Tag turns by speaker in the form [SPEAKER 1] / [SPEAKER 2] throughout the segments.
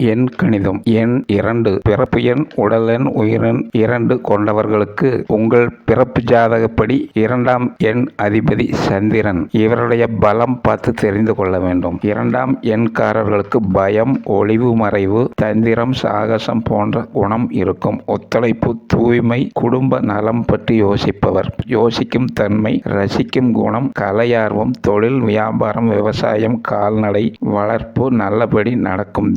[SPEAKER 1] எண் கணிதம் எண் இரண்டு பிறப்பு எண் உடல் எண் உயிரெண் இரண்டு கொண்டவர்களுக்கு உங்கள் பிறப்பு ஜாதகப்படி இரண்டாம் எண் அதிபதி சந்திரன். இவருடைய பலம் பார்த்து தெரிந்து கொள்ள வேண்டும். இரண்டாம் எண்காரர்களுக்கு பயம் ஒளிவு மறைவு தந்திரம் சாகசம் போன்ற குணம் இருக்கும். ஒத்துழைப்பு தூய்மை குடும்ப நலம் பற்றி யோசிப்பவர். யோசிக்கும் தன்மை ரசிக்கும் குணம் கலையார்வம் தொழில் வியாபாரம் விவசாயம் கால்நடை வளர்ப்பு நல்லபடி நடக்கும்.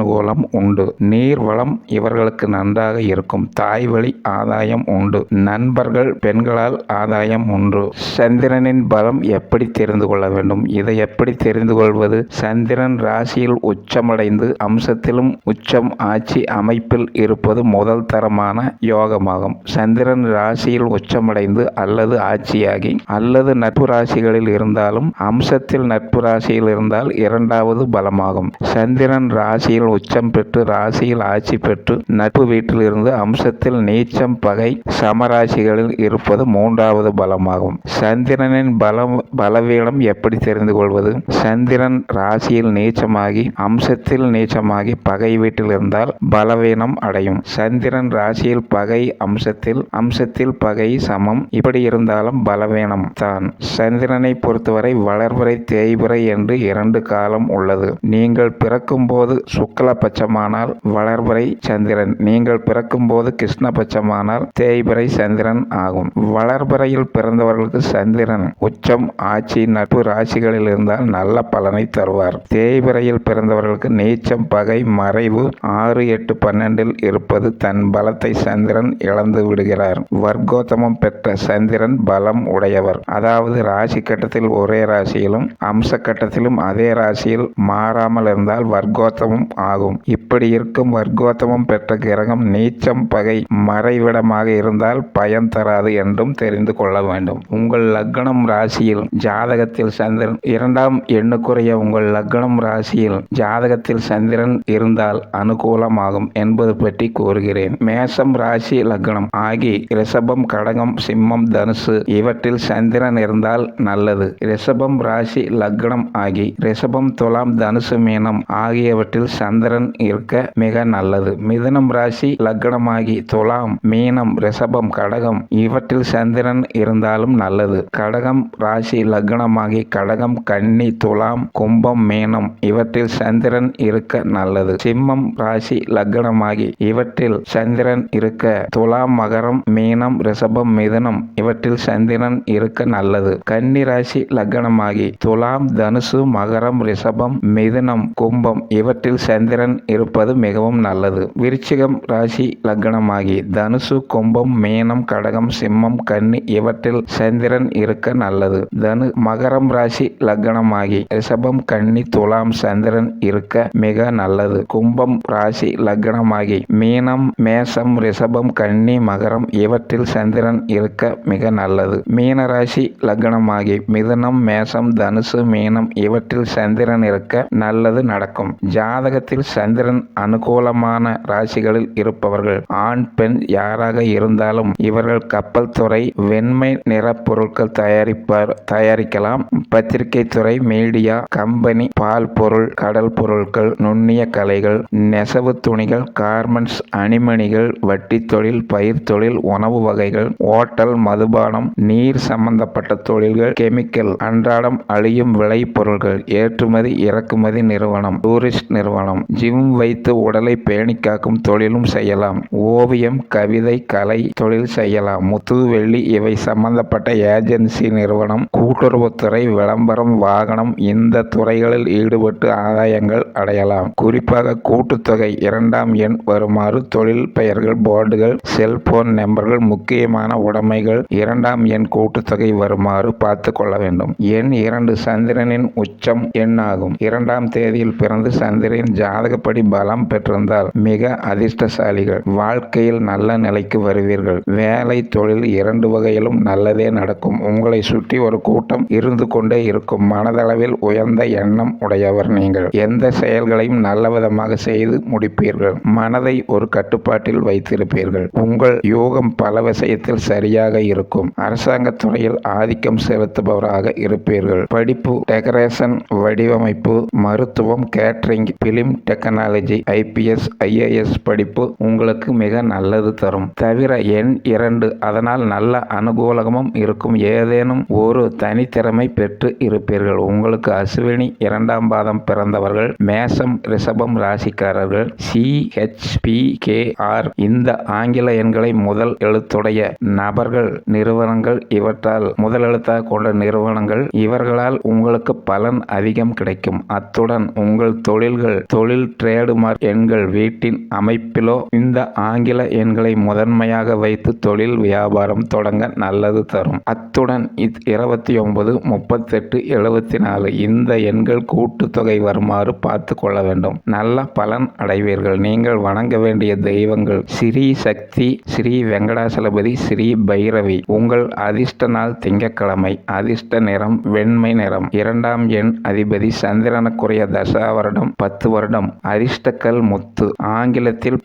[SPEAKER 1] அனுகூலம் உண்டு. நீர் வளம் இவர்களுக்கு நன்றாக இருக்கும். தாய் வழி ஆதாயம் உண்டு. நண்பர்கள் பெண்களால் ஆதாயம் உண்டு. சந்திரனின் பலம் எப்படி தெரிந்து கொள்ள வேண்டும்? இதை எப்படி தெரிந்து கொள்வது? சந்திரன் ராசியில் உச்சமடைந்து அம்சத்திலும் உச்சம் ஆட்சி அமைப்பில் இருப்பது முதல் தரமான யோகமாகும். சந்திரன் ராசியில் உச்சமடைந்து அல்லது ஆட்சியாகி அல்லது நட்பு ராசிகளில் இருந்தாலும் அம்சத்தில் நட்பு ராசியில் இருந்தால் இரண்டாவது பலமாகும். சந்திரன் ராசியில் உச்சம் பெற்று ராசியில் ஆட்சி பெற்று நட்பு வீட்டில் இருந்து அம்சத்தில் நீச்சம் பகை சமராசிகளில் இருப்பது மூன்றாவது பலமாகும். சந்திரனின் பலம் பலவீனம் எப்படி தெரிந்து கொள்வது? சந்திரன் ராசியில் நீச்சமாகி அம்சத்தில் நீச்சமாகி பகை வீட்டில் இருந்தால் பலவீனம் அடையும். சந்திரன் ராசியில் பகை அம்சத்தில் அம்சத்தில் பகை சமம். இப்படி இருந்தாலும் பலவீனம் தான். சந்திரனை பொறுத்தவரை வளர்வரை தேய்வரை என்று இரண்டு காலம் உள்ளது. நீங்கள் பிறக்கும்போது சுக்லபட்சமானால் வளர்பிறை சந்திரன். நீங்கள் பிறக்கும்போது கிருஷ்ணபட்சமானால் தேய்பிறை சந்திரன் ஆகும். வளர்பிறையில் பிறந்தவர்களுக்கு சந்திரன் உச்சம் ஆட்சி நட்பு ராசிகளில் இருந்தால் நல்ல பலனை தருவார். தேய்பிறையில் பிறந்தவர்களுக்கு நீச்சம் பகை மறைவு ஆறு எட்டு பன்னெண்டில் இருப்பது தன் பலத்தை சந்திரன் இழந்து விடுகிறார். வர்க்கோத்தமம் பெற்ற சந்திரன் பலம் உடையவர். அதாவது ராசி கட்டத்தில் ஒரே ராசியிலும் அம்ச கட்டத்திலும் அதே ராசியில் மாறாமல் இருந்தால் வர்க்கோத்தமம் ஆகும். இப்படி இருக்கும் வர்க்கோத்தமம் பெற்ற கிரகம் நீச்சம் பகை மறைவிடமாக இருந்தால் பயன் தராது என்றும் தெரிந்து கொள்ள வேண்டும். உங்கள் லக்னம் ராசியில் ஜாதகத்தில் சந்திரன் இரண்டாம் எண்ணுக்குரிய உங்கள் லக்னம் ராசியில் ஜாதகத்தில் சந்திரன் இருந்தால் அனுகூலமாகும் என்பது பற்றி கூறுகிறேன். மேசம் ராசி லக்னம் ஆகி ரிஷபம் கடகம் சிம்மம் தனுசு இவற்றில் சந்திரன் இருந்தால் நல்லது. ரிஷபம் ராசி லக்னம் ஆகி ரிஷபம் துலாம் தனுசு மீனம் ஆகியவற்றில் சந்திரன் இருக்க மிக நல்லது. மிதுனம் ராசி லக்னமாகி துலாம் மீனம் ரிஷபம் கடகம் இவற்றில் சந்திரன் இருந்தாலும் நல்லது. கடகம் ராசி லக்னமாகி கடகம் கன்னி துலாம் கும்பம் மீனம் இவற்றில் சந்திரன் இருக்க நல்லது. சிம்மம் ராசி லக்னமாகி இவற்றில் சந்திரன் இருக்க துலாம் மகரம் மீனம் ரிஷபம் மிதனம் இவற்றில் சந்திரன் இருக்க நல்லது. கன்னி ராசி லக்னமாகி துலாம் தனுசு மகரம் ரிஷபம் மிதுனம் கும்பம் இவற்றில் சந்திரன் இருப்பது மிகவும் நல்லது. விருச்சிகம் ராசி லக்னமாகி தனுசு கும்பம் மீனம் கடகம் சிம்மம் கன்னி இவற்றில் சந்திரன் இருக்க நல்லது. தனு மகரம் ராசி லக்னமாகி ரிஷபம் கன்னி துலாம் சந்திரன் இருக்க மிக நல்லது. கும்பம் ராசி லக்னமாகி மீனம் மேசம் ரிஷபம் கன்னி மகரம் இவற்றில் சந்திரன் இருக்க மிக நல்லது. மீன ராசி லக்னமாகி மிதுனம் மேசம் தனுசு மீனம் இவற்றில் சந்திரன் இருக்க நல்லது நடக்கும். ஜாதகத்தில் சந்திரன் அனுகூலமான ராசிகளில் இருப்பவர்கள். ஆண் பெண் யாராக இருந்தாலும் இவர்கள் கப்பல் துறை வெண்மை நிற பொருட்கள் தயாரிப்பார் தயாரிக்கலாம். பத்திரிகை துறை மீடியா கம்பெனி பால் பொருள் கடல் பொருட்கள் நுண்ணிய கலைகள் நெசவு துணிகள் கார்மெண்ட்ஸ் அணிமணிகள் வட்டி தொழில் பயிர் தொழில் உணவு வகைகள் ஓட்டல் மதுபானம் நீர் சம்பந்தப்பட்ட தொழில்கள் கெமிக்கல் அன்றாடம் அழியும் விளை பொருட்கள் ஏற்றுமதி இறக்குமதி நிறுவனம் டூரிஸ்ட் நிறுவனம் ஜிம் வைத்து உடலை பேணி காக்கும் தொழிலும் செய்யலாம். ஓவியம் கவிதை கலை தொழில் செய்யலாம். முத்து வெள்ளி இவை சம்பந்தப்பட்ட ஏஜென்சி நிறுவனம் கூட்டுறவுத்துறை விளம்பரம் வாகனம் இந்த துறைகளில் ஈடுபட்டு ஆதாயங்கள் அடையலாம். குறிப்பாக கூட்டுத்தொகை இரண்டாம் எண் வருமாறு தொழில் பெயர்கள் போர்டுகள் செல்போன் நம்பர்கள் முக்கியமான உடைமைகள் இரண்டாம் எண் கூட்டுத்தொகை வருமாறு பார்த்து கொள்ள வேண்டும். எண் இரண்டு சந்திரனின் உச்சம் எண்ணாகும். இரண்டாம் தேதியில் பிறந்து சந்திரன் ஜாதகப்படி பலம் பெற்றிருந்தால் மிக அதிர்ஷ்டசாலிகள். வாழ்க்கையில் நல்ல நிலைக்கு வருவீர்கள். வேலை தொழில் இரண்டு வகையிலும் நல்லதே நடக்கும். உங்களை சுற்றி ஒரு கூட்டம் இருந்து கொண்டே இருக்கும். மனதளவில் உயர்ந்த எண்ணம் உடையவர் நீங்கள். எந்த செயல்களையும் நல்ல விதமாக செய்து முடிப்பீர்கள். மனதை ஒரு கட்டுப்பாட்டில் வைத்திருப்பீர்கள். உங்கள் யோகம் பல விஷயத்தில் சரியாக இருக்கும். அரசாங்க துறையில் ஆதிக்கம் செலுத்துபவராக இருப்பீர்கள். படிப்பு டெக்கரேஷன் வடிவமைப்பு மருத்துவம் catering film technology IPS IAS படிப்பு உங்களுக்கு மிக நல்லது தரும். தவிர எண் இரண்டு அதனால் நல்ல அனுகூலமும் இருக்கும். ஏதேனும் ஒரு தனித்திறமை பெற்று இருப்பீர்கள். உங்களுக்கு அசுவினி இரண்டாம் பாதம் பிறந்தவர்கள் மேசம் ரிஷபம் ராசிக்காரர்கள் சிஹெச்பிகேஆர் கே ஆர் இந்த ஆங்கில எண்களை முதல் எழுத்துடைய நபர்கள் நிறுவனங்கள் இவற்றால் முதல் எழுத்தாக கொண்ட நிறுவனங்கள் இவர்களால் உங்களுக்கு பலன் அதிகம் கிடைக்கும். அத்துடன் உங்கள் தொழில்கள் தொழில் ட்ரேடுமார்க் எண்கள் வீட்டின் அமைப்பிலோ இந்த ஆங்கில எண்களை முதன்மையாக வைத்து தொழில் வியாபாரம் தொடங்க நல்லது தரும். அத்துடன் இருபத்தி ஒன்பது முப்பத்தெட்டு எழுபத்தி நாலு இந்த எண்கள் கூட்டுத்தொகை வருமாறு பார்த்து கொள்ள வேண்டும். நல்ல பலன் அடைவீர்கள். நீங்கள் வணங்க வேண்டிய தெய்வங்கள் ஸ்ரீ சக்தி ஸ்ரீ வெங்கடாசலபதி ஸ்ரீ பைரவி. உங்கள் அதிர்ஷ்ட நாள் திங்கட்கிழமை. அதிர்ஷ்ட நிறம் வெண்மை நிறம். இரண்டாம் எண் அதிபதி சந்திரனுக்குரிய தசா வருடம் பத்து வருடம் அதிர்ஷ்டக்கல் முத்து. ஆங்கிலத்தில்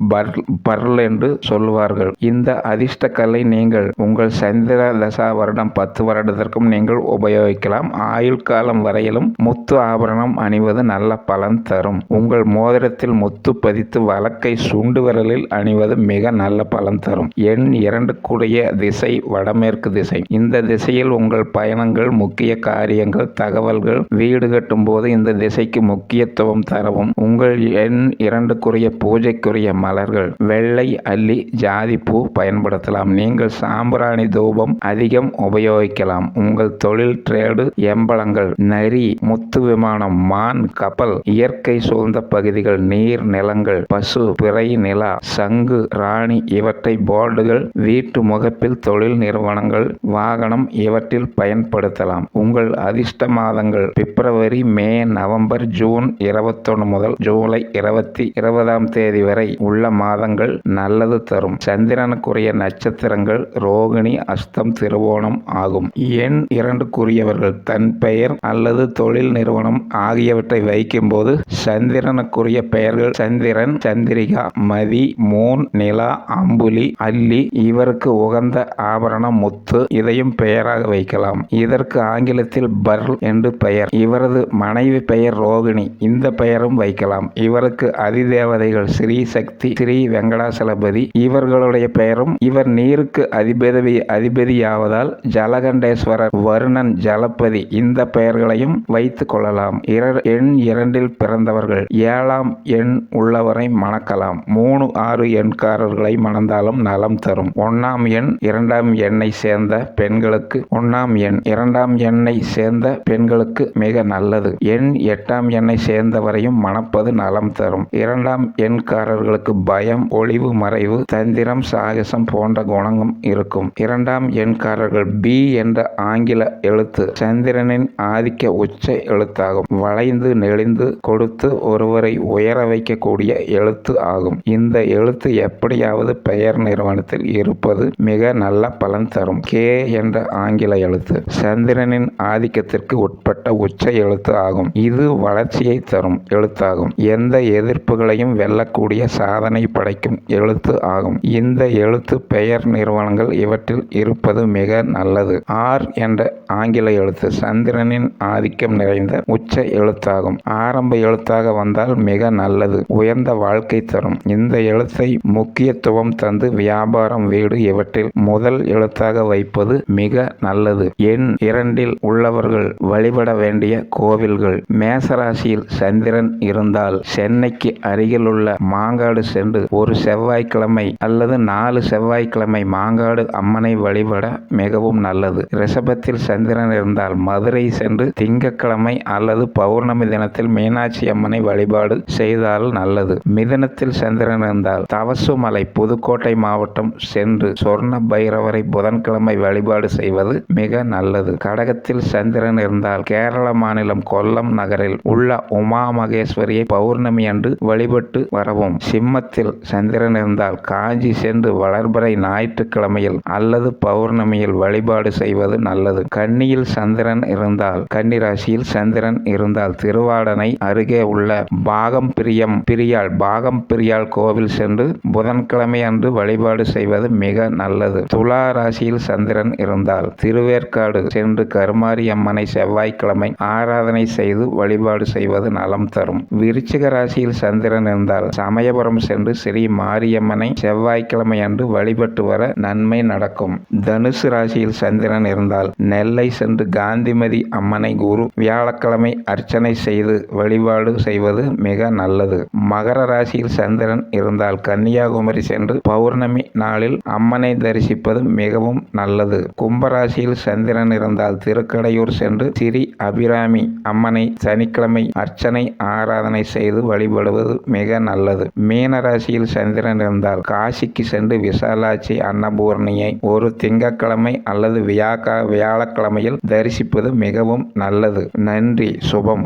[SPEAKER 1] பர்ல் என்று சொல்வார்கள் இந்த அதிர்ஷ்டக்கல்லை நீங்கள் உங்கள் சந்திர தசா வருடம் பத்து வருடத்திற்கும் நீங்கள் உபயோகிக்கலாம். ஆயுள் காலம் வரையிலும் முத்து ஆபரணம் அணிவது நல்ல பலன் தரும். உங்கள் மோதிரத்தில் முத்து பதித்து வழக்கை சுண்டு விரலில் அணிவது மிக நல்ல பலன் தரும். எண் இரண்டு கூடிய திசை வடமேற்கு திசை. இந்த திசையில் உங்கள் பயணங்கள் முக்கிய காரியங்கள் தகவல்கள் வீடு கட்டும் போது இந்த திசைக்கு முக்கியத்துவம் தரவும். உங்கள் எண் இரண்டுக்குரிய பூஜைக்குரிய மலர்கள் வெள்ளை அல்லி ஜாதி பூ பயன்படுத்தலாம். நீங்கள் சாம்பிராணி தூபம் அதிகம் உபயோகிக்கலாம். உங்கள் தொழில் ட்ரேடு எம்பளங்கள் நரி முத்து விமானம் மான் கப்பல் இயற்கை சூழ்ந்த பகுதிகள் நீர் நிலங்கள் பசு பிறை நிலா சங்கு ராணி இவற்றை போர்டுகள் வீட்டு முகப்பில் தொழில் நிறுவனங்கள் வாகனம் இவற்றில் பயன்படுத்தலாம். உங்கள் அதிர்ஷ்ட மாதங்கள் பிப்ரவரி மே நவம்பர் ஜூன் இருபத்தொன்று முதல் ஜூலை இருபத்தி இருபதாம் தேதி வரை உள்ள மாதங்கள் நல்லது தரும். சந்திரனுக்குரிய நட்சத்திரங்கள் ரோகிணி அஸ்தம் திருவோணம் ஆகும். எண் இரண்டுக்குரியவர்கள் தன் பெயர் அல்லது தொழில் நிறுவனம் ஆகியவற்றை வைக்கும்போது சந்திரனுக்குரிய பெயர்கள் சந்திரன் சந்திரிகா மதி மூன் நிலா அம்புலி அல்லி இவருக்கு உகந்த ஆபரணம் முத்து இதையும் பெயராக வைக்கலாம். இதற்கு ஆங்கிலத்தில் பர்ல் என்று பெயர். இவரது மனைவி பெயர் ரோகிணி. இந்த பெயரும் வைக்கலாம். இவருக்கு அதிதேவதைகள் ஸ்ரீ சக்தி ஸ்ரீ வெங்கடாசலபதி இவர்களுடைய பெயரும் இவர் நீருக்கு அதிபதி அதிபதியாவதால் ஜலகண்டேஸ்வரர் வருணன் ஜலபதி இந்த பெயர்களையும் வைத்துக் கொள்ளலாம். இர- எண் இரண்டில் பிறந்தவர்கள் ஏழாம் எண் உள்ளவரை மணக்கலாம். மூணு ஆறு எண்காரர்களை மணந்தாலும் நலம் தரும். ஒன்னாம் எண் இரண்டாம் எண்ணை சேர்ந்த பெண்களுக்கு ஒன்னாம் எண் இரண்டாம் எண்ணை சேர்ந்த பெண்களுக்கு மிக நல்லது. எண் எட்டாம் எண்ணை சேர்ந்தவரையும் மணப்பது நலம் தரும். இரண்டாம் எண்காரர்களுக்கு பயம் ஒளிவு மறைவு தந்திரம் சாகசம் போன்ற குணங்கள் இருக்கும். இரண்டாம் எண்காரர்கள் பி என்ற ஆங்கில எழுத்து சந்திரனின் ஆதிக்க உச்ச எழுத்தாகும். வளைந்து நெளிந்து கொடுத்து ஒருவரை உயர வைக்கக்கூடிய எழுத்து ஆகும். இந்த எழுத்து எப்படியாவது பெயர் நிறுவனத்தில் இருப்பது மிக நல்ல பலன் தரும். கே என்ற ஆங்கில எழுத்து சந்திரனின் ஆதிக்கத்திற்கு உட்பட்ட உச்ச எழுத்து ஆகும். இது வளர்ச்சியை தரும் எழுத்தாகும். எந்த எதிர்ப்புகளையும் வெல்லக்கூடிய சாதனை படைக்கும் எழுத்து ஆகும். இந்த எழுத்து பெயர் நிறுவனங்கள் இவற்றில் இருப்பது மிக நல்லது. ஆர் என்ற ஆங்கில எழுத்து சந்திரனின் ஆதிக்கம் நிறைந்த உச்ச எழுத்தாகும். ஆரம்ப எழுத்தாக வந்தால் மிக நல்லது உயர்ந்த வாழ்க்கை தரும். இந்த எழுத்தை முக்கியத்துவம் தந்து வியாபாரம் வீடு இவற்றில் முதல் எழுத்தாக வைப்பது மிக நல்லது. எண் இரண்டில் உள்ளவர்கள் வழிபட வேண்டிய கோவில்கள். மேசராசியில் சந்திரன் இருந்தால் சென்னைக்கு அருகிலுள்ள மாங்காடு சென்று ஒரு செவ்வாய்க்கிழமை அல்லது நாலு செவ்வாய்க்கிழமை மாங்காடு அம்மனை வழிபட மிகவும் நல்லது. ரிஷபத்தில் சந்திரன் இருந்தால் மதுரை சென்று திங்கட்கிழமை அல்லது பௌர்ணமி தினத்தில் மீனாட்சி அம்மனை வழிபாடு செய்தால் நல்லது. மிதனத்தில் சந்திரன் இருந்தால் தவசுமலை புதுக்கோட்டை மாவட்டம் சென்று சொர்ண பைரவரை புதன்கிழமை வழிபாடு செய்வது மிக நல்லது. கடகத்தில் சந்திரன் இருந்தால் கேரள மாநிலம் கொல்லம் நகரில் உள்ள உமா மகேஸ்வரியை பௌர்ணமி அன்று வழிபட்டு வரவும். சிம்மத்தில் சந்திரன் இருந்தால் காஞ்சி சென்று வளர்பறை ஞாயிற்றுக்கிழமையில் அல்லது பௌர்ணமியில் வழிபாடு செய்வது நல்லது. கன்னியில் சந்திரன் இருந்தால் கன்னி ராசியில் சந்திரன் இருந்தால் திருவாடனை அருகே உள்ள பாகம் பிரியம் பிரியாள் பாகம் பிரியாள் கோவில் சென்று புதன்கிழமை அன்று வழிபாடு செய்வது மிக நல்லது. துலா ராசியில் சந்திரன் இருந்தால் திருவேற்காடு சென்று கருமாரி அம்மனை செவ்வாய்க்கிழமை ஆராதனை செய்து வழிபாடு செய்வது நலம் தரும். விருச்சிக விருச்சிக ராசியில் சந்திரன் இருந்தால் சமயபுரம் சென்று ஸ்ரீ மாரியம்மனை செவ்வாய்க்கிழமை அன்று வழிபட்டு வர நன்மை நடக்கும். தனுசு ராசியில் சந்திரன் இருந்தால் நெல்லை சென்று காந்திமதி அம்மனை குரு வியாழக்கிழமை அர்ச்சனை செய்து வழிபாடு செய்வது மிக நல்லது. மகர ராசியில் சந்திரன் இருந்தால் கன்னியாகுமரி சென்று பௌர்ணமி நாளில் அம்மனை தரிசிப்பது மிகவும் நல்லது. கும்பராசியில் சந்திரன் இருந்தால் திருக்கடையூர் சென்று ஸ்ரீ அபிராமி அம்மனை சனிக்கிழமை அர்ச்சனை ஆராதனை செய்து வழிபடுவது மிக நல்லது. மீன ராசியில் சந்திரன் இருந்தால் காசிக்கு சென்று விசாலாட்சி அன்னபூர்ணியை ஒரு திங்கட்கிழமை அல்லது வியாக்க வியாழக்கிழமையில் தரிசிப்பது மிகவும் நல்லது. நன்றி. சுபம்.